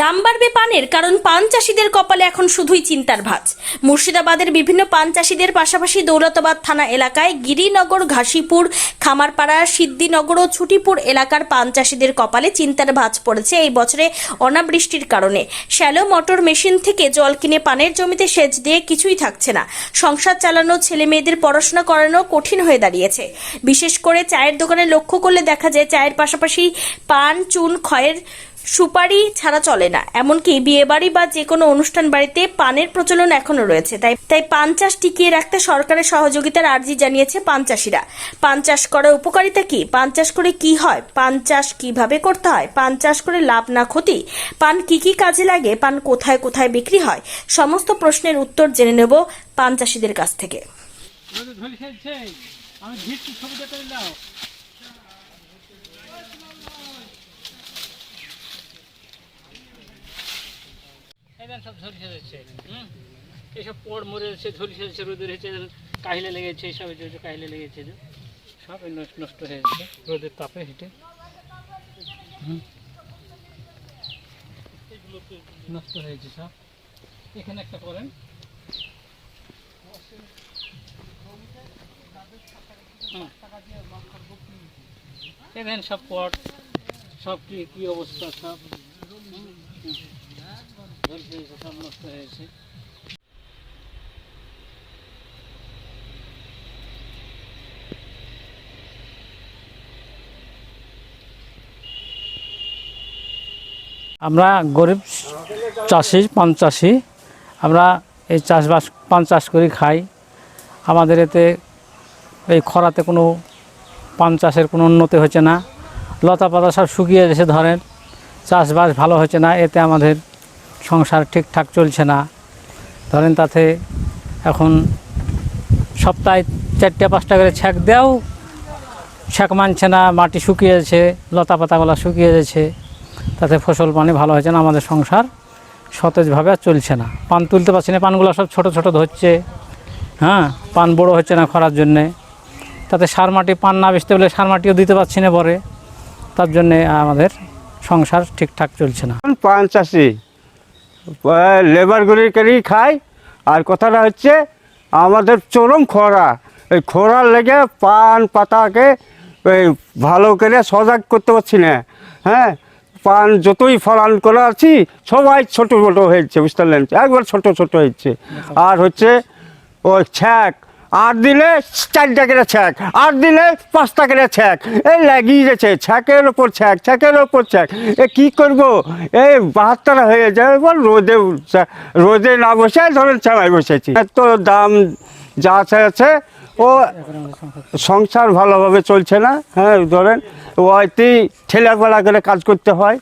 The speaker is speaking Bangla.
দাম বাড়বে পানের, কারণ পান চাষিদের কপালে এখন শুধুই চিন্তার ভাঁজ। মুর্শিদাবাদের বিভিন্ন পান চাষিদের পাশাপাশি দৌলতাবাদ থানা এলাকায় গিরিনগর, ঘাসিপুর, খামারপাড়া সিদ্দিনগর ও ছুটিপুর এলাকার পান চাষিদের কপালে চিন্তার ভাঁজ পড়েছে এই বছরে অনাবৃষ্টির কারণে। শ্যালো মোটর মেশিন থেকে জল কিনে পানের জমিতে সেচ দিয়ে কিছুই থাকছে না। সংসার চালানো ছেলে মেয়েদের পড়াশোনা করানো কঠিন হয়ে দাঁড়িয়েছে। বিশেষ করে চায়ের দোকানে লক্ষ্য করলে দেখা যায়, চায়ের পাশাপাশি পান, চুন ক্ষয়ের সুপারি ছাড়া চলে না। এমনকি বিয়ে বাড়ি বা যে কোনো অনুষ্ঠান বাড়িতে পানের প্রচলন এখনও রয়েছে। তাই তাই পান চাষ টিকিয়ে রাখতে সরকারের সহযোগিতার আর্জি জানিয়েছে পান চাষিরা। পান চাষ করার উপকারিতা কি? পান চাষ করে কি হয়? পান চাষ কীভাবে করতে হয়? পান চাষ করে লাভ না ক্ষতি? পান কি কি কাজে লাগে? পান কোথায় কোথায় বিক্রি হয়? সমস্ত প্রশ্নের উত্তর জেনে নেব পান চাষিদের কাছ থেকে। সব ঝোল খেয়েছে হুম? এইসব পড় মরে যাচ্ছে ঝোল খেয়েছে রোদে হয়েছে কাহিলে লেগেছে যে কাহিলে লেগেছে সব নষ্ট হয়ে যাচ্ছে। রোদের তাপে হেঁটে। হুম। নষ্ট হয়েছে সব। এখানে একটা করেন। এখানে সব পট, সব কি কি অবস্থা সব? আমরা গরিব চাষি, পান চাষি। আমরা এই চাষবাস, পান চাষ করি, খাই। আমাদের এতে এই খরাতে কোনো পান চাষের কোনো উন্নতি হচ্ছে না। লতা পাতা সব শুকিয়ে গেছে ধরেন। চাষবাস ভালো হচ্ছে না। এতে আমাদের সংসার ঠিকঠাক চলছে না। ধরেন তাতে এখন সপ্তাহে চারটে, পাঁচটা করে ছ্যাঁক দেও, ছ্যাঁক মানছে না, মাটি শুকিয়ে যাচ্ছে, লতা পাতাগুলো শুকিয়ে যাচ্ছে, তাতে ফসল পানি ভালো হচ্ছে না, আমাদের সংসার সতেজভাবে আর চলছে না। পান তুলতে পারছি না, পানগুলো সব ছোট ছোট ধরছে হ্যাঁ পান বড় হচ্ছে না খরার জন্যে। তাতে সার মাটি পান না বেচতে বলে সার মাটিও দিতে পারছি না পরে। তার জন্যে আমাদের সংসার ঠিকঠাক চলছে না। পান চাষি লেবারগুলি করেই খাই আর কথাটা হচ্ছে, আমাদের চরম খরা। এই খরার লেগে পান পাতাকে ভালো করে সজাগ করতে পারছি না। হ্যাঁ পান যতই ফলান করা আছি, সবাই ছোটো ছোটো হয়েছে, বুঝতে পারলেন? একবার ছোট ছোট হয়েছে। আর হচ্ছে, ওই ছ্যাক আর দিলে চারটা করে ছ্যাক আর দিলে পাঁচটা করে ছ্যাক। এই লাগিয়ে গেছে, ছ্যাকের ওপর ছ্যাক, ছ্যাকের ওপর ছ্যাক। এ কী করব? এই বাহাত্তর হয়ে যায়, বল রোদে রোদে না বসে, ধরেন চালাই বসেছি। এত দাম যা আছে ও সংসার ভালোভাবে চলছে না হ্যাঁ ধরেন ওইতেই ঠেলা ফেলা করে কাজ করতে হয়।